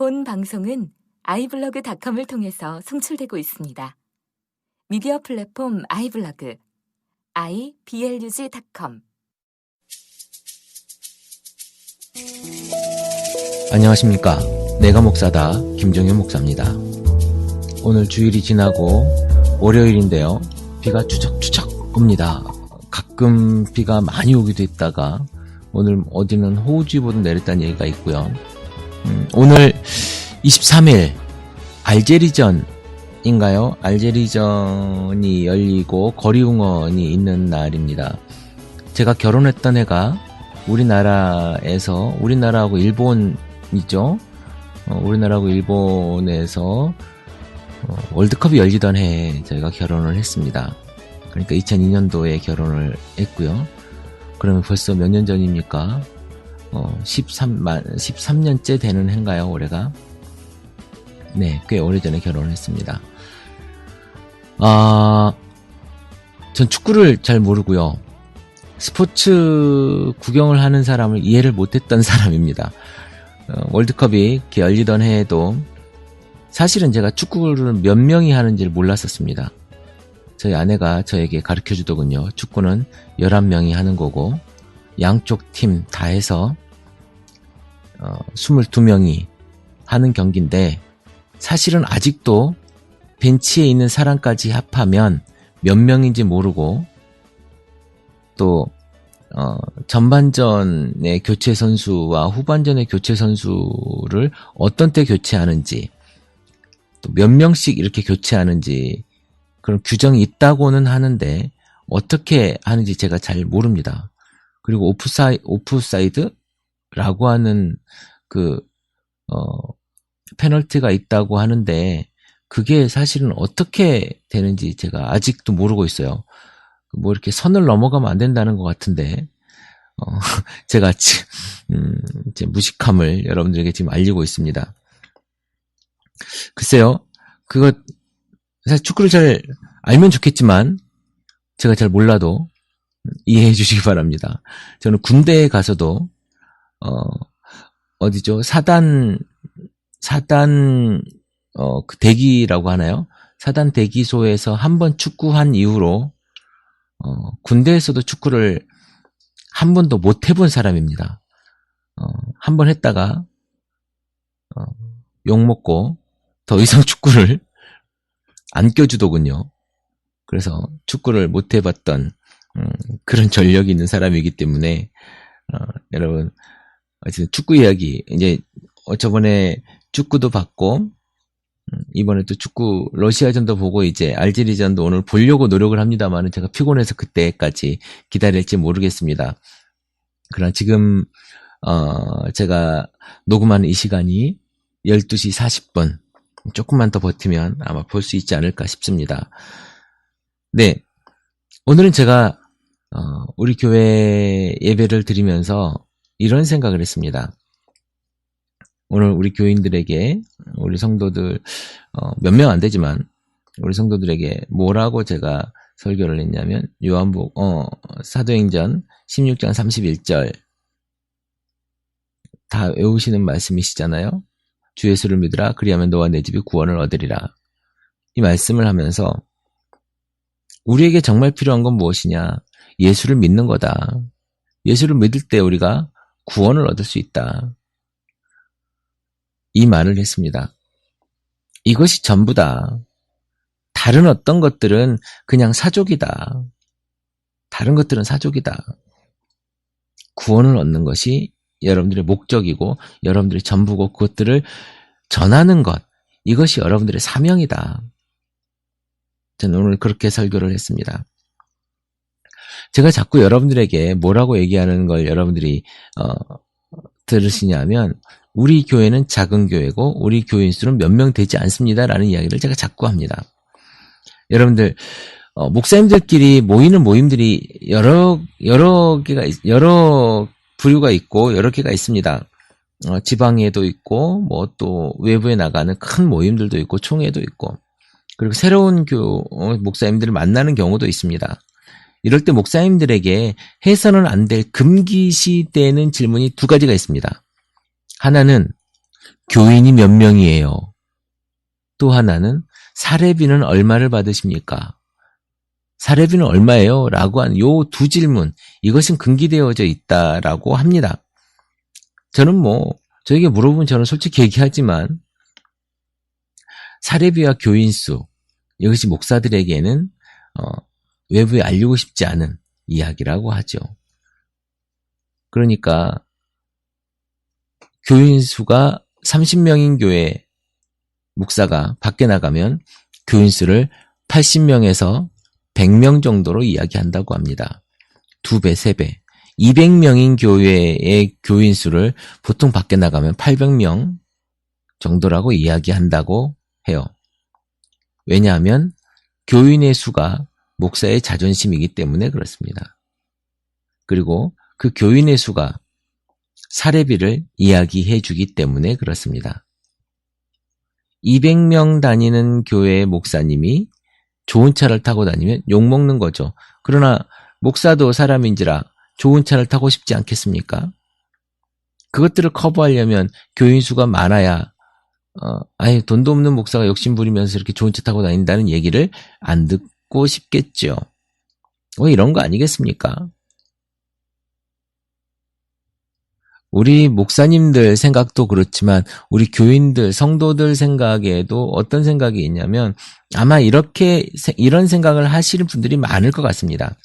본 방송은 아이블로그닷컴을 통해서 송출되고 있습니다. 미디어 플랫폼 아이블로그 iblog.com 안녕하십니까. 내가 목사다. 김정현 목사입니다. 오늘 주일이 지나고 월요일인데요. 비가 추적추적 옵니다. 가끔 비가 많이 오기도 했다가 오늘 어디는 호우주의보도 내렸다는 얘기가 있고요. 음, 오늘 23일 알제리전인가요? 알제리전이 열리고 거리응원이 있는 날입니다. 제가 결혼했던 해가 우리나라에서 우리나라하고 일본이죠. 어, 우리나라하고 일본에서 어, 월드컵이 열리던 해에 저희가 결혼을 했습니다. 그러니까 2002년도에 결혼을 했고요. 그러면 벌써 몇 년 전입니까? 어, 13만, 13년째 되는 해인가요, 올해가? 네, 꽤 오래전에 결혼을 했습니다. 아, 전 축구를 잘 모르고요. 스포츠 구경을 하는 사람을 이해를 못했던 사람입니다. 어, 월드컵이 열리던 해에도 사실은 제가 축구를 몇 명이 하는지를 몰랐었습니다. 저희 아내가 저에게 가르쳐 주더군요. 축구는 11명이 하는 거고, 양쪽 팀 다 해서, 어, 22명이 하는 경기인데, 사실은 아직도 벤치에 있는 사람까지 합하면 몇 명인지 모르고, 또, 어, 전반전의 교체 선수와 후반전의 교체 선수를 어떤 때 교체하는지, 또 몇 명씩 이렇게 교체하는지, 그런 규정이 있다고는 하는데, 어떻게 하는지 제가 잘 모릅니다. 그리고 오프사이, 오프사이드라고 하는 그, 어, 페널티가 있다고 하는데, 그게 사실은 어떻게 되는지 제가 아직도 모르고 있어요. 뭐 이렇게 선을 넘어가면 안 된다는 것 같은데, 어, 제가 지금, 음, 제 무식함을 여러분들에게 지금 알리고 있습니다. 글쎄요, 그거, 사실 축구를 잘 알면 좋겠지만, 제가 잘 몰라도 이해해 주시기 바랍니다. 저는 군대에 가서도, 어, 어디죠? 사단, 사단, 어, 그 대기라고 하나요? 사단 대기소에서 한 번 축구한 이후로, 어, 군대에서도 축구를 한 번도 못 해본 사람입니다. 어, 한 번 했다가, 어, 욕 먹고, 더 이상 축구를 안 껴주더군요. 그래서 축구를 못 해봤던, 음, 그런 전력이 있는 사람이기 때문에, 어, 여러분, 어쨌든 축구 이야기, 이제, 어, 저번에 축구도 봤고, 음, 이번에 또 축구 러시아전도 보고 이제 알제리전도 오늘 보려고 노력을 합니다만은 제가 피곤해서 그때까지 기다릴지 모르겠습니다. 그러나 지금 어 제가 녹음하는 이 시간이 12시 40분 조금만 더 버티면 아마 볼 수 있지 않을까 싶습니다. 네. 오늘은 제가 어 우리 교회 예배를 드리면서 이런 생각을 했습니다. 오늘 우리 교인들에게 우리 성도들 어, 몇 명 안 되지만 우리 성도들에게 뭐라고 제가 설교를 했냐면 요한복 어, 사도행전 16장 31절 다 외우시는 말씀이시잖아요. 주 예수를 믿으라 그리하면 너와 내 집이 구원을 얻으리라. 이 말씀을 하면서 우리에게 정말 필요한 건 무엇이냐? 예수를 믿는 거다. 예수를 믿을 때 우리가 구원을 얻을 수 있다. 이 말을 했습니다. 이것이 전부다. 다른 어떤 것들은 그냥 사족이다. 다른 것들은 사족이다. 구원을 얻는 것이 여러분들의 목적이고 여러분들의 전부고 그것들을 전하는 것 이것이 여러분들의 사명이다. 저는 오늘 그렇게 설교를 했습니다. 제가 자꾸 여러분들에게 뭐라고 얘기하는 걸 여러분들이 어, 들으시냐면 우리 교회는 작은 교회고 우리 교인 수는 몇 명 되지 않습니다라는 이야기를 제가 자꾸 합니다. 여러분들 어, 목사님들끼리 모이는 모임들이 여러 여러 개가 여러 부류가 있고 여러 개가 있습니다. 어, 지방에도 있고 뭐 또 외부에 나가는 큰 모임들도 있고 총회도 있고 그리고 새로운 교 어, 목사님들을 만나는 경우도 있습니다. 이럴 때 목사님들에게 해서는 안 될 금기시되는 질문이 두 가지가 있습니다. 하나는 교인이 몇 명이에요? 또 하나는 사례비는 얼마를 받으십니까? 사례비는 얼마예요? 라고 한 요 두 질문, 이것은 금기되어져 있다라고 합니다. 저는 뭐, 저에게 물어보면 저는 솔직히 얘기하지만, 사례비와 교인수, 이것이 목사들에게는, 어, 외부에 알리고 싶지 않은 이야기라고 하죠. 그러니까, 교인 수가 30명인 교회 목사가 밖에 나가면 교인 수를 80명에서 100명 정도로 이야기한다고 합니다. 두 배, 세 배. 200명인 교회의 교인 수를 보통 밖에 나가면 800명 정도라고 이야기한다고 해요. 왜냐하면 교인의 수가 목사의 자존심이기 때문에 그렇습니다. 그리고 그 교인의 수가 사례비를 이야기해 주기 때문에 그렇습니다. 200명 다니는 교회의 목사님이 좋은 차를 타고 다니면 욕먹는 거죠. 그러나 목사도 사람인지라 좋은 차를 타고 싶지 않겠습니까? 그것들을 커버하려면 교인 수가 많아야 어, 아예 돈도 없는 목사가 욕심 부리면서 이렇게 좋은 차 타고 다닌다는 얘기를 안 듣 고 싶겠죠. 뭐 이런 거 아니겠습니까? 우리 목사님들 생각도 그렇지만 우리 교인들, 성도들 생각에도 어떤 생각이 있냐면 아마 이렇게 이런 생각을 하시는 분들이 많을 것 같습니다.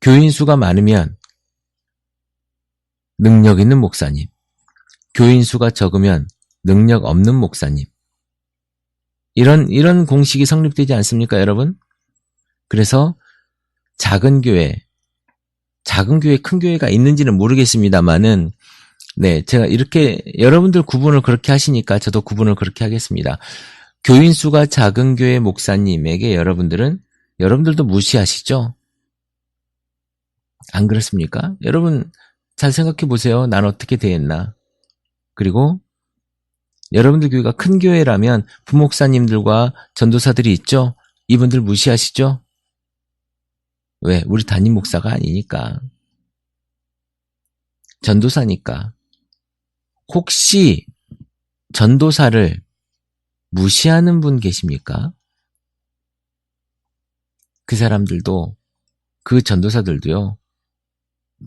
교인 수가 많으면 능력 있는 목사님, 교인 수가 적으면 능력 없는 목사님. 이런 이런 공식이 성립되지 않습니까, 여러분? 그래서 작은 교회, 작은 교회, 큰 교회가 있는지는 모르겠습니다만은, 네, 제가 이렇게, 여러분들 구분을 그렇게 하시니까 저도 구분을 그렇게 하겠습니다. 교인 수가 작은 교회 목사님에게 여러분들은, 여러분들도 무시하시죠? 안 그렇습니까? 여러분, 잘 생각해 보세요. 난 어떻게 대했나? 그리고, 여러분들 교회가 큰 교회라면 부목사님들과 전도사들이 있죠? 이분들 무시하시죠? 왜? 우리 담임 목사가 아니니까. 전도사니까. 혹시 전도사를 무시하는 분 계십니까? 그 사람들도, 그 전도사들도요,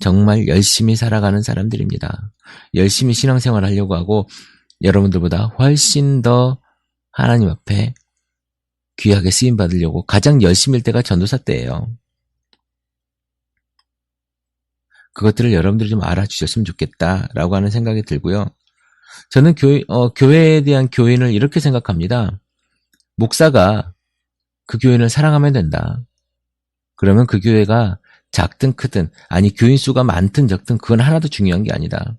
정말 열심히 살아가는 사람들입니다. 열심히 신앙생활 하려고 하고, 여러분들보다 훨씬 더 하나님 앞에 귀하게 쓰임 받으려고 가장 열심일 때가 전도사 때예요. 그것들을 여러분들이 좀 알아주셨으면 좋겠다라고 하는 생각이 들고요. 저는 교회, 어, 교회에 대한 교인을 이렇게 생각합니다. 목사가 그 교인을 사랑하면 된다. 그러면 그 교회가 작든 크든, 아니, 교인 수가 많든 적든 그건 하나도 중요한 게 아니다.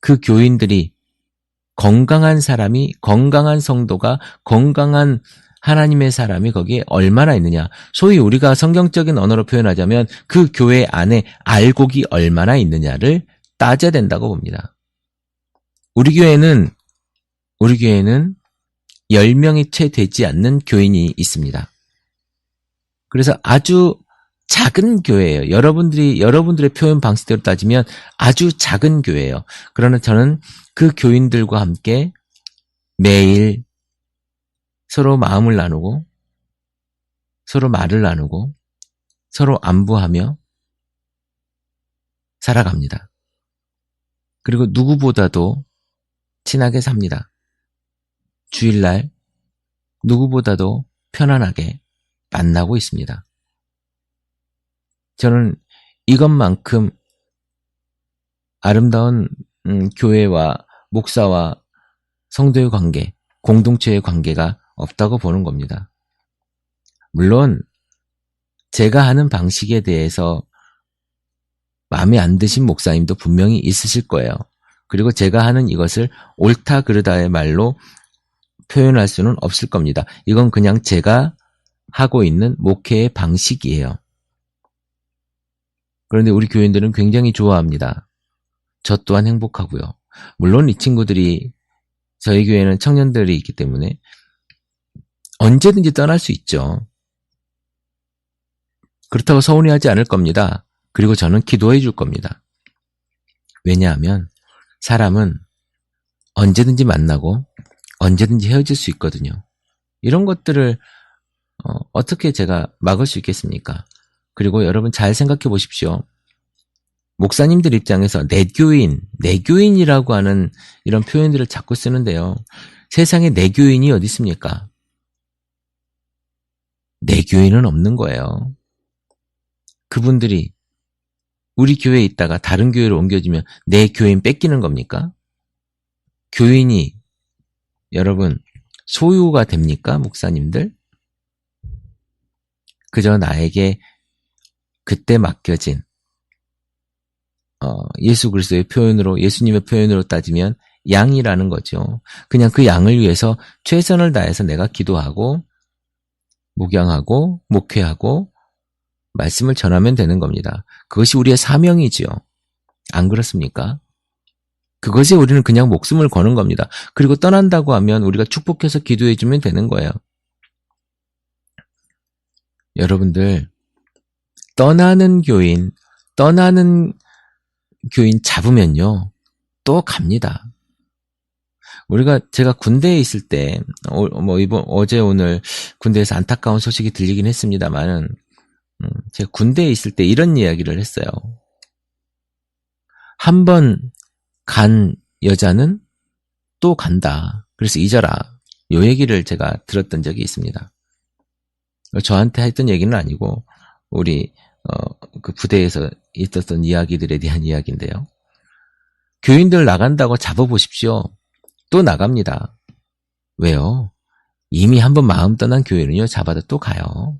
그 교인들이 건강한 사람이, 건강한 성도가, 건강한 하나님의 사람이 거기에 얼마나 있느냐. 소위 우리가 성경적인 언어로 표현하자면 그 교회 안에 알곡이 얼마나 있느냐를 따져야 된다고 봅니다. 우리 교회는, 우리 교회는 10명이 채 되지 않는 교인이 있습니다. 그래서 아주 작은 교회예요. 여러분들이, 여러분들의 표현 방식대로 따지면 아주 작은 교회예요. 그러나 저는 그 교인들과 함께 매일 서로 마음을 나누고 서로 말을 나누고 서로 안부하며 살아갑니다. 그리고 누구보다도 친하게 삽니다. 주일날 누구보다도 편안하게 만나고 있습니다. 저는 이것만큼 아름다운 음, 교회와 목사와 성도의 관계, 공동체의 관계가 없다고 보는 겁니다. 물론 제가 하는 방식에 대해서 마음에 안 드신 목사님도 분명히 있으실 거예요. 그리고 제가 하는 이것을 옳다 그르다의 말로 표현할 수는 없을 겁니다. 이건 그냥 제가 하고 있는 목회의 방식이에요. 그런데 우리 교인들은 굉장히 좋아합니다. 저 또한 행복하고요. 물론 이 친구들이 저희 교회는 청년들이 있기 때문에 언제든지 떠날 수 있죠. 그렇다고 서운해하지 않을 겁니다. 그리고 저는 기도해 줄 겁니다. 왜냐하면 사람은 언제든지 만나고 언제든지 헤어질 수 있거든요. 이런 것들을 어, 떻게 제가 막을 수 있겠습니까? 그리고 여러분 잘 생각해 보십시오. 목사님들 입장에서 내교인, 내교인이라고 하는 이런 표현들을 자꾸 쓰는데요. 세상에 내교인이 어디 있습니까? 내교인은 없는 거예요. 그분들이 우리 교회에 있다가 다른 교회로 옮겨지면 내 교인 뺏기는 겁니까? 교인이 여러분 소유가 됩니까? 목사님들? 그저 나에게 그때 맡겨진 어, 예수 그리스도의 표현으로 예수님의 표현으로 따지면 양이라는 거죠. 그냥 그 양을 위해서 최선을 다해서 내가 기도하고 목양하고 목회하고 말씀을 전하면 되는 겁니다. 그것이 우리의 사명이지요. 안 그렇습니까? 그것에 우리는 그냥 목숨을 거는 겁니다. 그리고 떠난다고 하면 우리가 축복해서 기도해주면 되는 거예요. 여러분들, 떠나는 교인, 떠나는 교인 잡으면요, 또 갑니다. 우리가 제가 군대에 있을 때, 어, 뭐 이번 어제 오늘 군대에서 안타까운 소식이 들리긴 했습니다만은 음, 제가 군대에 있을 때 이런 이야기를 했어요. 한 번 간 여자는 또 간다. 그래서 잊어라. 요 얘기를 제가 들었던 적이 있습니다. 저한테 했던 얘기는 아니고 우리 어, 그 부대에서 있었던 이야기들에 대한 이야기인데요. 교인들 나간다고 잡아보십시오. 또 나갑니다. 왜요? 이미 한번 마음 떠난 교회는요, 잡아도 또 가요.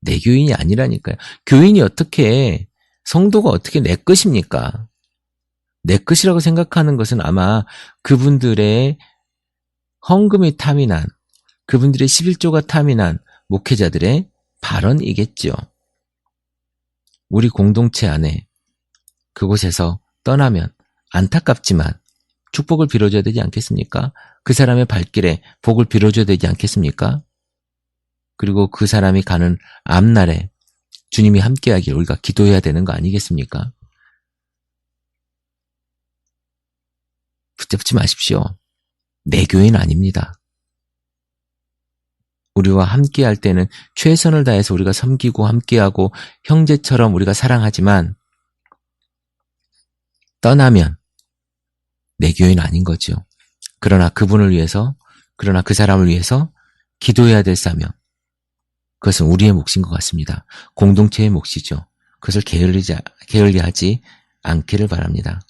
내 교인이 아니라니까요. 교인이 어떻게, 성도가 어떻게 내 것입니까? 내 것이라고 생각하는 것은 아마 그분들의 헌금이 탐이 난, 그분들의 11조가 탐이 난 목회자들의 발언이겠죠. 우리 공동체 안에 그곳에서 떠나면 안타깝지만 축복을 빌어줘야 되지 않겠습니까? 그 사람의 발길에 복을 빌어줘야 되지 않겠습니까? 그리고 그 사람이 가는 앞날에 주님이 함께하길 우리가 기도해야 되는 거 아니겠습니까? 붙잡지 마십시오. 내 교인 아닙니다. 우리와 함께 할 때는 최선을 다해서 우리가 섬기고 함께하고 형제처럼 우리가 사랑하지만 떠나면 내 교인 아닌 거죠. 그러나 그분을 위해서, 그러나 그 사람을 위해서 기도해야 될 사명. 그것은 우리의 몫인 것 같습니다. 공동체의 몫이죠. 그것을 게을리지, 게을리 하지 않기를 바랍니다.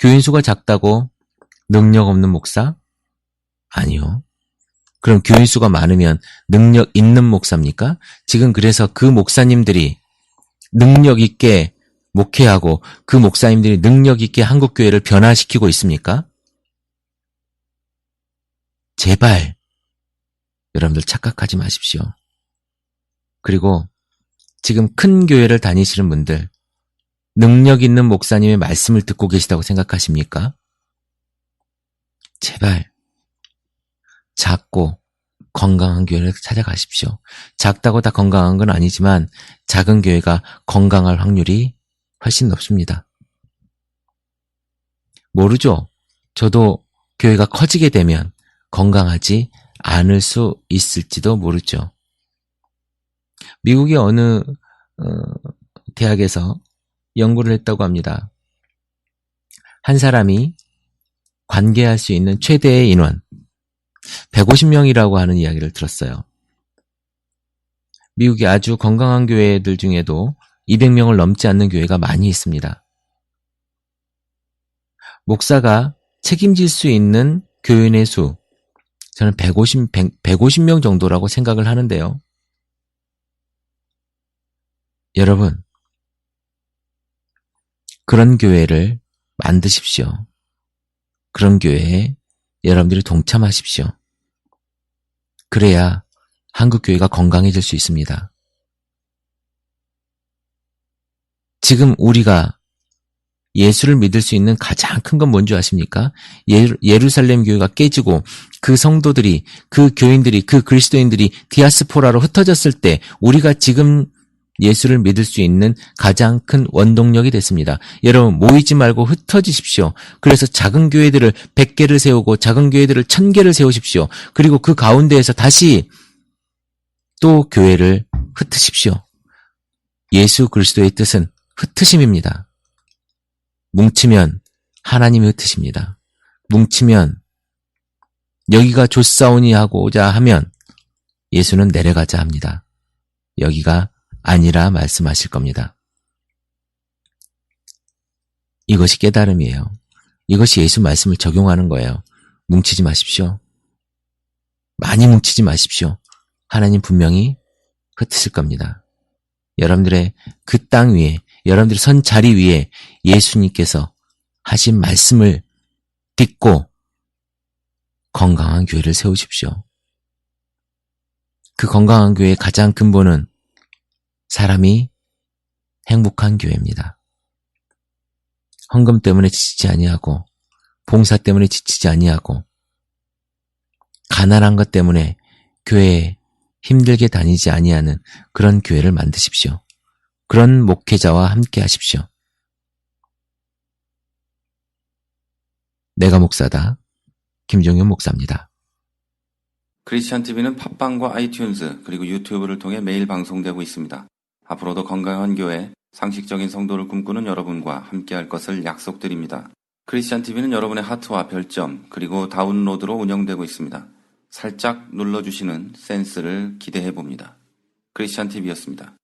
교인 수가 작다고 능력 없는 목사? 아니요. 그럼 교인 수가 많으면 능력 있는 목사입니까? 지금 그래서 그 목사님들이 능력 있게 목회하고 그 목사님들이 능력 있게 한국 교회를 변화시키고 있습니까? 제발 여러분들 착각하지 마십시오. 그리고 지금 큰 교회를 다니시는 분들 능력 있는 목사님의 말씀을 듣고 계시다고 생각하십니까? 제발 건강한 교회를 찾아가십시오. 작다고 다 건강한 건 아니지만 작은 교회가 건강할 확률이 훨씬 높습니다. 모르죠? 저도 교회가 커지게 되면 건강하지 않을 수 있을지도 모르죠. 미국의 어느 어, 대학에서 연구를 했다고 합니다. 한 사람이 관계할 수 있는 최대의 인원 150명이라고 하는 이야기를 들었어요. 미국의 아주 건강한 교회들 중에도 200명을 넘지 않는 교회가 많이 있습니다. 목사가 책임질 수 있는 교인의 수, 저는 150, 100, 150명 정도라고 생각을 하는데요. 여러분, 그런 교회를 만드십시오. 그런 교회에 여러분들이 동참하십시오. 그래야 한국 교회가 건강해질 수 있습니다. 지금 우리가 예수를 믿을 수 있는 가장 큰 건 뭔지 아십니까? 예루살렘 교회가 깨지고 그 성도들이, 그 교인들이, 그 그리스도인들이 디아스포라로 흩어졌을 때 우리가 지금 예수를 믿을 수 있는 가장 큰 원동력이 됐습니다. 여러분 모이지 말고 흩어지십시오. 그래서 작은 교회들을 100개를 세우고 작은 교회들을 1000개를 세우십시오. 그리고 그 가운데에서 다시 또 교회를 흩으십시오. 예수 그리스도의 뜻은 흩으심입니다. 뭉치면 하나님이 흩으십니다. 뭉치면 여기가 조사오니 하고자 하면 예수는 내려가자 합니다. 여기가 아니라 말씀하실 겁니다. 이것이 깨달음이에요. 이것이 예수 말씀을 적용하는 거예요. 뭉치지 마십시오. 많이 뭉치지 마십시오. 하나님 분명히 흩으실 겁니다. 여러분들의 그 땅 위에, 여러분들의 선 자리 위에 예수님께서 하신 말씀을 딛고 건강한 교회를 세우십시오. 그 건강한 교회의 가장 근본은 사람이 행복한 교회입니다. 헌금 때문에 지치지 아니하고 봉사 때문에 지치지 아니하고 가난한 것 때문에 교회에 힘들게 다니지 아니하는 그런 교회를 만드십시오. 그런 목회자와 함께 하십시오. 내가 목사다. 김종현 목사입니다. 크리스찬 TV는 팟빵과 아이튠즈 그리고 유튜브를 통해 매일 방송되고 있습니다. 앞으로도 건강한 교회, 상식적인 성도를 꿈꾸는 여러분과 함께할 것을 약속드립니다. 크리스찬 TV는 여러분의 하트와 별점 그리고 다운로드로 운영되고 있습니다. 살짝 눌러주시는 센스를 기대해 봅니다. 크리스찬 TV였습니다.